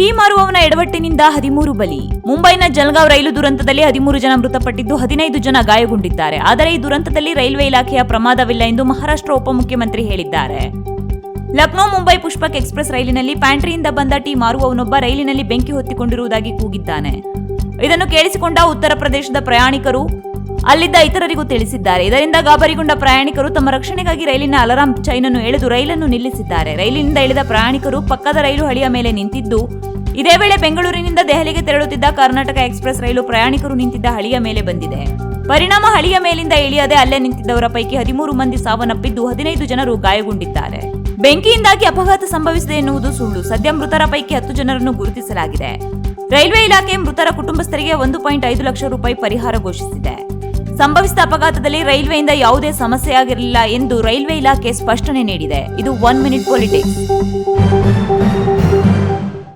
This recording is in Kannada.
ಟೀ ಮಾರುವವನ ಎಡವಟ್ಟಿನಿಂದ ಹದಿಮೂರು ಬಲಿ. ಮುಂಬೈನ ಜಲ್ಗಾವ್ ರೈಲು ದುರಂತದಲ್ಲಿ ಹದಿಮೂರು ಜನ ಮೃತಪಟ್ಟಿದ್ದು ಹದಿನೈದು ಜನ ಗಾಯಗೊಂಡಿದ್ದಾರೆ. ಆದರೆ ಈ ದುರಂತದಲ್ಲಿ ರೈಲ್ವೆ ಇಲಾಖೆಯ ಪ್ರಮಾದವಿಲ್ಲ ಎಂದು ಮಹಾರಾಷ್ಟ್ರ ಉಪಮುಖ್ಯಮಂತ್ರಿ ಹೇಳಿದ್ದಾರೆ. ಲಕ್ನೋ, ಮುಂಬೈ ಪುಷ್ಪಕ್ ಎಕ್ಸ್ಪ್ರೆಸ್ ರೈಲಿನಲ್ಲಿ ಪ್ಯಾಂಟ್ರಿಯಿಂದ ಬಂದ ಟೀ ಮಾರುವವನೊಬ್ಬ ರೈಲಿನಲ್ಲಿ ಬೆಂಕಿ ಹೊತ್ತಿಕೊಂಡಿರುವುದಾಗಿ ಕೂಗಿದ್ದಾನೆ. ಇದನ್ನು ಕೇಳಿಸಿಕೊಂಡ ಉತ್ತರ ಪ್ರದೇಶದ ಪ್ರಯಾಣಿಕರು ಅಲ್ಲಿದ್ದ ಇತರರಿಗೂ ತಿಳಿಸಿದ್ದಾರೆ. ಇದರಿಂದ ಗಾಬರಿಗೊಂಡ ಪ್ರಯಾಣಿಕರು ತಮ್ಮ ರಕ್ಷಣೆಗಾಗಿ ರೈಲಿನ ಅಲಾರಾಂ ಚೈನನ್ನು ಎಳೆದು ರೈಲನ್ನು ನಿಲ್ಲಿಸಿದ್ದಾರೆ. ರೈಲಿನಿಂದ ಇಳಿದ ಪ್ರಯಾಣಿಕರು ಪಕ್ಕದ ರೈಲು ಹಳಿಯ ಮೇಲೆ ನಿಂತಿದ್ದು ಇದೇ ವೇಳೆ ಬೆಂಗಳೂರಿನಿಂದ ದೆಹಲಿಗೆ ತೆರಳುತ್ತಿದ್ದ ಕರ್ನಾಟಕ ಎಕ್ಸ್ಪ್ರೆಸ್ ರೈಲು ಪ್ರಯಾಣಿಕರು ನಿಂತಿದ್ದ ಹಳಿಯ ಮೇಲೆ ಬಂದಿದೆ. ಪರಿಣಾಮ ಹಳಿಯ ಮೇಲಿಂದ ಇಳಿಯದೆ ಅಲ್ಲೇ ನಿಂತಿದ್ದವರ ಪೈಕಿ ಹದಿಮೂರು ಮಂದಿ ಸಾವನ್ನಪ್ಪಿದ್ದು ಹದಿನೈದು ಜನರು ಗಾಯಗೊಂಡಿದ್ದಾರೆ. ಬೆಂಕಿಯಿಂದಾಗಿ ಅಪಘಾತ ಸಂಭವಿಸಿದೆ ಎನ್ನುವುದು ಸುಳ್ಳು. ಸದ್ಯ ಮೃತರ ಪೈಕಿ ಹತ್ತು ಜನರನ್ನು ಗುರುತಿಸಲಾಗಿದೆ. ರೈಲ್ವೆ ಇಲಾಖೆ ಮೃತರ ಕುಟುಂಬಸ್ಥರಿಗೆ ಒಂದು ಪಾಯಿಂಟ್ ಐದು ಲಕ್ಷ ರೂಪಾಯಿ ಪರಿಹಾರ ಘೋಷಿಸಿದೆ. ಸಂಭವಿಸಿದ ಅಪಘಾತದಲ್ಲಿ ರೈಲ್ವೆಯಿಂದ ಯಾವುದೇ ಸಮಸ್ಯೆಯಾಗಿರಲಿಲ್ಲ ಎಂದು ರೈಲ್ವೆ ಇಲಾಖೆ ಸ್ಪಷ್ಟನೆ ನೀಡಿದೆ. ಇದು ಒನ್ ಮಿನಿಟ್ ಪೊಲಿಟಿಕ್ಸ್.